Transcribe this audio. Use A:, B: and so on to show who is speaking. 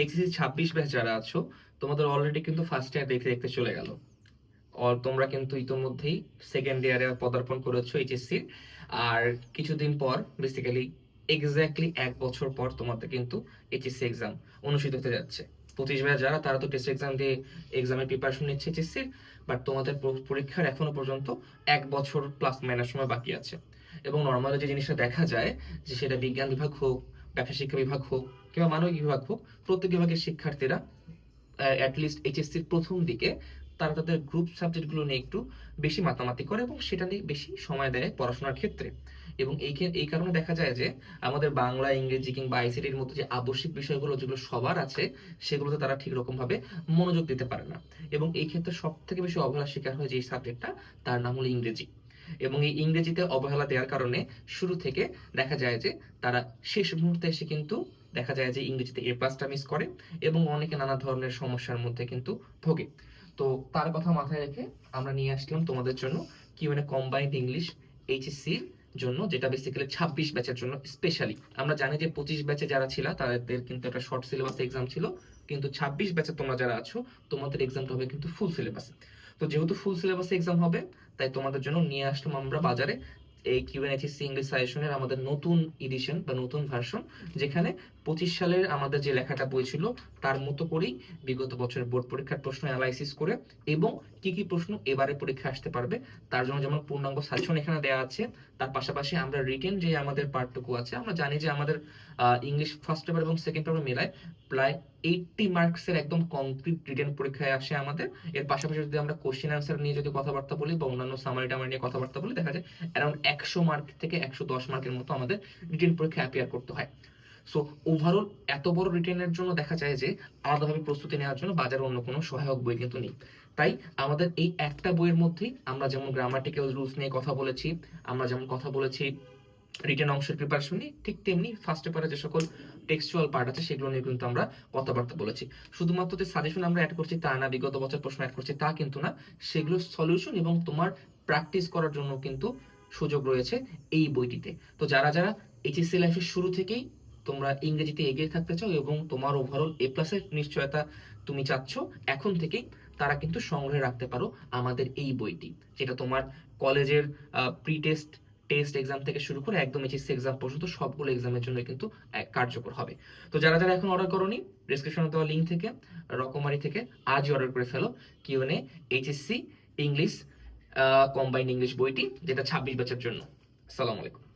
A: HSC ছাব্বিশ batch যারা আছো, তোমাদের অলরেডি কিন্তু ফার্স্ট ইয়ার দেখতে দেখতে চলে গেল। অল তোমরা কিন্তু ইতোমধ্যেই সেকেন্ড ইয়ারে পদার্পণ করেছ এইচএসসি আর কিছুদিন পর বেসিক্যালি এক্স্যাক্টলি এক বছর পর তোমাদের কিন্তু এইচএসসি এক্সাম অনুষ্ঠিত হতে যাচ্ছে। পঁচিশ ব্যাচ যারা, তারা তো টেস্ট এক্সাম দিয়ে এক্সামের প্রিপারেশন নিচ্ছে এইচএসসির বাট তোমাদের পরীক্ষার এখনও পর্যন্ত এক বছর প্লাস মাইনাস সময় বাকি আছে। এবং নর্মালি যে জিনিসটা দেখা যায়, যে সেটা বিজ্ঞান বিভাগ হোক, ব্যবসা শিক্ষা বিভাগ হোক কিংবা মানবিক বিভাগ হোক, প্রত্যেক বিভাগের শিক্ষার্থীরা অ্যাটলিস্ট এইচএসসির প্রথম দিকে তারা তাদের গ্রুপ সাবজেক্টগুলো নিয়ে একটু বেশি মাতামাতি করে এবং সেটা নিয়ে বেশি সময় দেয় পড়াশোনার ক্ষেত্রে। এবং এই এই কারণে দেখা যায় যে আমাদের বাংলা, ইংরেজি কিংবা আইসিটির মতো যে আবশ্যিক বিষয়গুলো যেগুলো সবার আছে, সেগুলোতে তারা ঠিক রকম ভাবে মনোযোগ দিতে পারে না। এবং এই ক্ষেত্রে সব থেকে বেশি অবহেলার শিকার হয় যে সাবজেক্টটা তার নাম হলো ইংরেজি। এবং এই ইংরেজিতে অবহেলা দেওয়ার কারণে শুরু থেকে দেখা যায় যে তারা শেষ মুহূর্তে এসে কিন্তু দেখা যায় যে ইংরেজিতে এ প্লাসটা মিস করে এবং অনেকে নানা ধরনের সমস্যার মধ্যে কিন্তু ভোগে। তো তার কথা মাথায় রেখে আমরা নিয়ে আসলাম তোমাদের জন্য কি মানে কম্বাইন্ড ইংলিশ এইচএসসি জন্য, যেটা বেসিক্যালি ছাব্বিশ ব্যাচের জন্য স্পেশালি আমরা জানি যে পঁচিশ ব্যাচে যারা ছিল, তাদের কিন্তু একটা শর্ট সিলেবাস এক্সাম ছিল, কিন্তু ছাব্বিশ ব্যাচে তোমরা যারা আছো, তোমাদের এক্সামটা হবে কিন্তু ফুল সিলেবাসে তো যেহেতু ফুল সিলেবাসে এক্সাম হবে, তাই তোমাদের জন্য নিয়ে আসলাম আমরা বাজারে এই কিউএনএইচএসসি ইংলিশ সাজেশনের আমাদের নতুন এডিশন বা নতুন ভার্সন যেখানে পঁচিশ সালের আমাদের যে লেখাটা বই ছিল, তার মতো করেই বিগত বছরের বোর্ড পরীক্ষার প্রশ্ন অ্যানালাইসিস করে এবং কি কি প্রশ্ন এবারে পরীক্ষা আসতে পারবে, তার জন্য যেমন পূর্ণাঙ্গ সাজেশন এখানে দেওয়া আছে, তার পাশাপাশি আমরা রিটেন যে আমাদের পার্টটুকু আছে, আমরা জানি যে আমাদের ইংলিশ ফার্স্ট পেপার এবং সেকেন্ড পেপার মেলায় প্রায় এইটটি মার্কসের একদম কমপ্লিট রিটেন পরীক্ষায় আসে আমাদের। এর পাশাপাশি যদি আমরা কোশ্চেন অ্যান্সার নিয়ে যদি কথাবার্তা বলি বা অন্যান্য সামারি টামারি নিয়ে কথাবার্তা বলি, দেখা যায় অ্যারাউন্ড একশো মার্ক থেকে একশো দশ মার্কের মতো আমাদের রিটেন পরীক্ষা অ্যাপিয়ার করতে হয়। সো ওভারঅল এত বড় রিটেনের জন্য দেখা যায় যে আলাদাভাবে প্রস্তুতি নেওয়ার জন্য বাজারে অন্য কোনো সহায়ক বই কিন্তু নেই। তাই আমাদের এই একটা বইয়ের মধ্যেই আমরা যেমন গ্রামাটিক্যাল রুলস নিয়ে কথা বলেছি, আমরা যেমন কথা বলেছি রিটেন অংশের প্রিপারেশন নিয়ে ঠিক তেমনি ফার্স্ট পেপারে যে সকল টেক্সচুয়াল পার্ট আছে, সেগুলো নিয়ে কিন্তু আমরা কথাবার্তা বলেছি। শুধুমাত্র যে সাজেশন আমরা অ্যাড করছি তা না, বিগত বছর প্রশ্ন অ্যাড করছি তা কিন্তু না, সেগুলো সলিউশন এবং তোমার প্র্যাকটিস করার জন্য কিন্তু সুযোগ রয়েছে এই বইটিতে। তো যারা যারা এইচএসসি লাইফের শুরু থেকেই তোমরা ইংরেজিতে এগিয়ে থাকতে চাও এবং তোমার ওভারঅল এ প্লাসের নিশ্চয়তা তুমি চাচ্ছ, এখন থেকেই তারা কিন্তু সংগ্রহে রাখতে পারো আমাদের এই বইটি, যেটা তোমার কলেজের প্রি টেস্ট টেস্ট এক্সাম থেকে শুরু করে একদম এইচএসসি এক্সাম পর্যন্ত সবগুলো এক্সামের জন্য কিন্তু কার্যকর হবে। তো যারা যারা এখন অর্ডার করনি ডিসক্রিপশনে দেওয়া লিঙ্ক থেকে, রকমারি থেকে, আজই অর্ডার করে ফেলো। QnA HSC English combined English বইটি, যেটা ছাব্বিশ বছর জন্য। আসসালামু আলাইকুম।